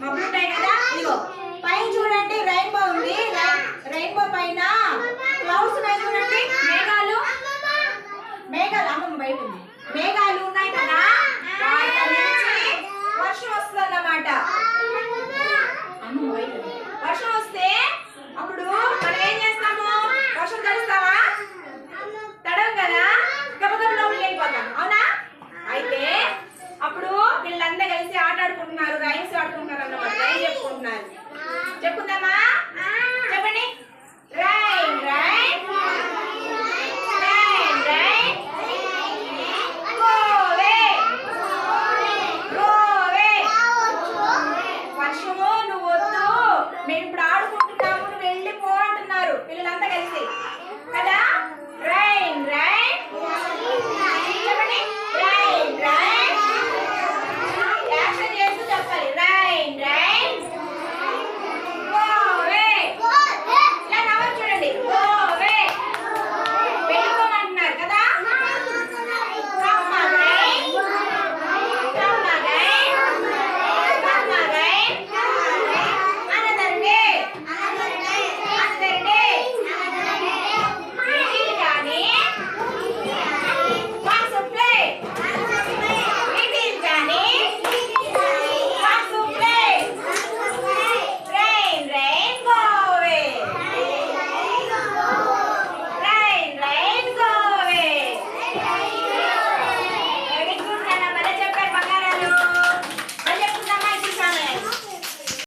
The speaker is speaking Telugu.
మబ్బులుంటాయి కదా? ఇదిగో పైన చూడండి రెయిన్బో ఉంది. రెయిన్బో పైన క్లౌడ్స్ ఉన్నాయి చూడండి. మేఘాలు. మేఘాలు అమ్మమ్మ బయట ఉంది. మేఘాలు ఉన్నాయి కదా? వర్షం వస్తుంది అన్నమాట అమ్మమ్మ బయట వర్షం వస్తే